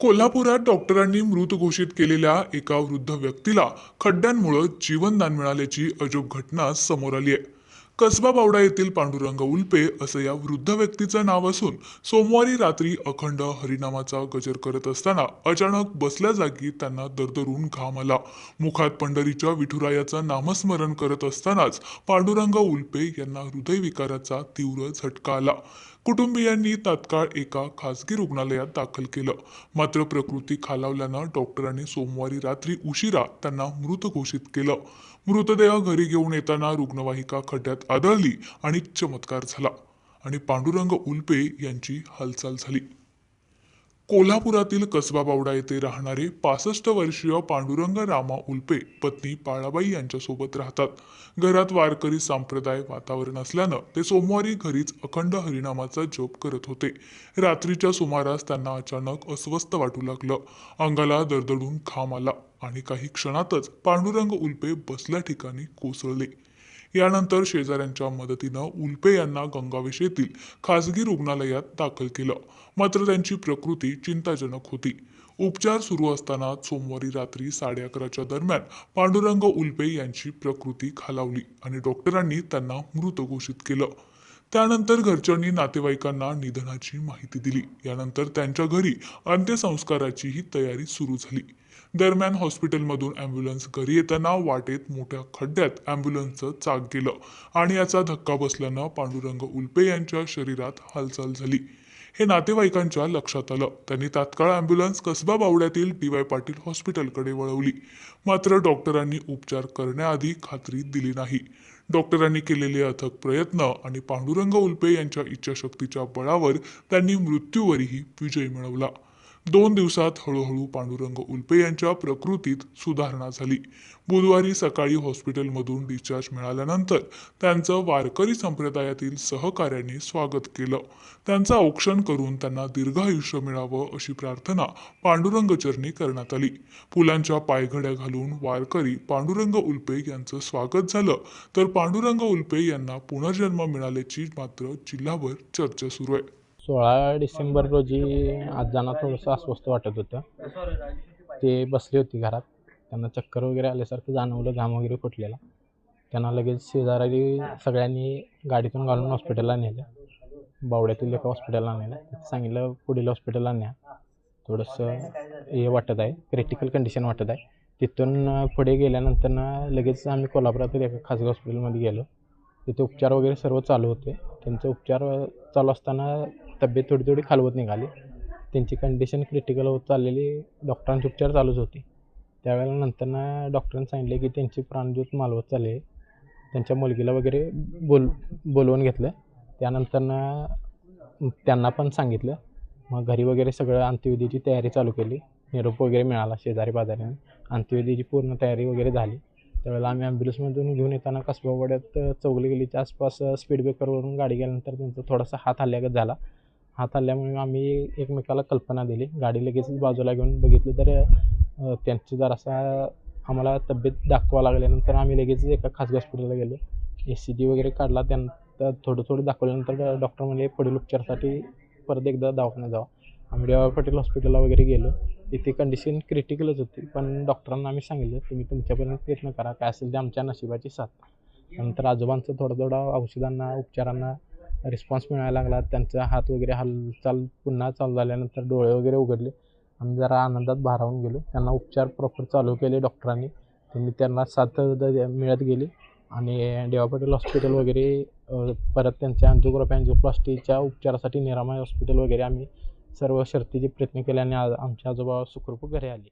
कोल्हापुरात डॉक्टरांनी मृत घोषित केलेल्या एका वृद्ध व्यक्तीला खड्ड्यांमुळे जीवनदान मिळाल्याची अजब घटना समोर आली आहे. कसबा बावडा येथील पांडुरंग उल्पे असं या वृद्ध व्यक्तीचं नाव असून सोमवारी रात्री अखंड हरिनामाचा गजर करत असताना अचानक बसल्या जागी त्यांना दरदरून घाम आला. मुखात पंढरीच्या विठुरायाचं नामस्मरण करत असतानाच पांडुरंग उल्पे यांना हृदयविकाराचा तीव्र झटका आला. कुटुंबियांनी तात्काळ एका खासगी रुग्णालयात दाखल केलं. मात्र प्रकृती खालावल्यानं डॉक्टरांनी सोमवारी रात्री उशिरा त्यांना मृत घोषित केलं. मृतदेह घरी घेऊन येताना रुग्णवाहिका खड्ड्यात आदळली आणि चमत्कार झाला आणि पांडुरंग उल्पे यांची हालचाल झाली. कोल्हापुरातील कसबा बावडा येथे राहणारे पासष्ट वर्षीय पांडुरंग रामा उल्पे पत्नी पाळाबाई यांच्यासोबत राहतात. घरात वारकरी संप्रदाय वातावरण असल्यानं ते सोमवारी घरीच अखंड हरिनामाचा जप करत होते. रात्रीच्या सुमारास त्यांना अचानक अस्वस्थ वाटू लागलं. अंगाला दरदडून खाम आला आणि काही क्षणातच पांडुरंग उल्पे बसल्या ठिकाणी कोसळले. यानंतर शेजाऱ्यांच्या मदतीनं उल्पे यांना गंगावेश येथील खासगी रुग्णालयात दाखल केलं. मात्र त्यांची प्रकृती चिंताजनक होती. उपचार सुरू असताना सोमवारी रात्री साडे अकराच्या दरम्यान पांडुरंग उल्पे यांची प्रकृती खालावली आणि डॉक्टरांनी त्यांना मृत घोषित केलं. त्यानंतर घरच्यांनी नातेवाईकांना निधनाची माहिती दिली. यानंतर त्यांच्या घरी अंत्यसंस्काराचीही तयारी सुरू झाली. दरम्यान हॉस्पिटलमधून अँब्युलन्स घरी येताना वाटेत मोठ्या खड्ड्यात अँब्युलन्सचं चाक गेलं आणि याचा धक्का बसल्यानं पांडुरंग उल्पे यांच्या शरीरात हालचाल झाली. हे नातेवाईकांच्या लक्षात आलं. त्यांनी तात्काळ अँब्युलन्स कसबा बावड्यातील डी वाय पाटील हॉस्पिटलकडे वळवली. मात्र डॉक्टरांनी उपचार करण्याआधी खात्री दिली नाही. डॉक्टरांनी केलेले अथक प्रयत्न आणि पांडुरंग उल्पे यांच्या इच्छाशक्तीच्या बळावर त्यांनी मृत्यूवरही विजय मिळवला. दोन दिवसात हळूहळू पांडुरंग उल्पे यांच्या प्रकृतीत सुधारणा झाली. बुधवारी सकाळी हॉस्पिटलमधून डिस्चार्ज मिळाल्यानंतर त्यांचं वारकरी संप्रदायातील सहकाऱ्यांनी स्वागत केलं. त्यांचं औक्षण करून त्यांना दीर्घायुष्य मिळावं अशी प्रार्थना पांडुरंग चरणी करण्यात आली. फुलांच्या पायघड्या घालून वारकरी पांडुरंग उल्पे यांचं स्वागत झालं. तर पांडुरंग उल्पे यांना पुनर्जन्म मिळाल्याची मात्र जिल्हाभर चर्चा सुरू आहे. सोळा डिसेंबर रोजी आजांना थोडंसं अस्वस्थ वाटत होतं. ते बसले होते घरात. त्यांना चक्कर वगैरे आल्यासारखं जाणवलं घाम वगैरे फुटलेला. त्यांना लगेच शेजारी सगळ्यांनी गाडीतून घालून हॉस्पिटलला नेलं. बावड्यातील एका हॉस्पिटलला नेलं. सांगितलं पुढील हॉस्पिटलला न्या. थोडंसं हे वाटत आहे क्रिटिकल कंडिशन वाटत आहे. तिथून पुढे गेल्यानंतर ना लगेच आम्ही कोल्हापुरातील एका खाजगी हॉस्पिटलमध्ये गेलो. तिथे उपचार वगैरे सर्व चालू होते. त्यांचे उपचार चालू असताना तब्येत थोडी थोडी खालवत निघाली. त्यांची कंडिशन क्रिटिकल होत चाललेली डॉक्टरांचे उपचार चालूच होती. त्यावेळेला नंतरनं डॉक्टरांनी सांगितले की त्यांची प्राणज्योत मालवत चालली. त्यांच्या मुलगीला वगैरे बोल बोलवून घेतलं. त्यानंतरनं त्यांना पण सांगितलं. मग घरी वगैरे सगळं अंत्यविधीची तयारी चालू केली. निरोप वगैरे मिळाला शेजारी पाजाऱ्याने. अंत्यविधीची पूर्ण तयारी वगैरे झाली. त्यावेळेला आम्ही ॲम्ब्युलन्समधून घेऊन येताना कसबावाड्यात चौगली गेलीच्या आसपास स्पीड ब्रेकरवरून गाडी गेल्यानंतर त्यांचा थोडासा हात हल्ल्यागत झाला. हात हल्ल्यामुळे आम्ही एकमेकाला कल्पना दिली. गाडी लगेचच बाजूला घेऊन बघितलं तर त्यांची जरासा आम्हाला तब्येत दाखवा लागल्यानंतर आम्ही लगेच एका खासगी हॉस्पिटलला गेलो. ए सी जी वगैरे काढला. त्यानंतर थोडं थोडं दाखवल्यानंतर डॉक्टर म्हणले पुढील उपचारासाठी परत एकदा दवाखान्यात जावा. आम्ही डी वाय पाटील हॉस्पिटलला वगैरे गेलो. तिथे कंडिशन क्रिटिकलच होती. पण डॉक्टरांना आम्ही सांगितलं तुम्ही तुमच्यापर्यंत प्रयत्न करा. काय असेल ते आमच्या नशिबाची साथ. नंतर आजोबांचं थोडं थोडं औषधांना उपचारांना रिस्पॉन्स मिळायला लागला. त्यांचा हात वगैरे हालचाल पुन्हा चालू झाल्यानंतर डोळे वगैरे उघडले. आम्ही जरा आनंदात भारावून गेलो. त्यांना उपचार प्रॉपर चालू केले डॉक्टरांनी. त्यांनी त्यांना साथ द- मिळत गेली. आणि देवा पाटील हॉस्पिटल वगैरे परत त्यांच्या अँजिओग्राफी अँजिओप्लास्टीच्या उपचारासाठी निरामय हॉस्पिटल वगैरे आम्ही सर्व शर्तीचे प्रयत्न केले आणि आमच्या आमचे आजोबा सुखरूप घरी आले.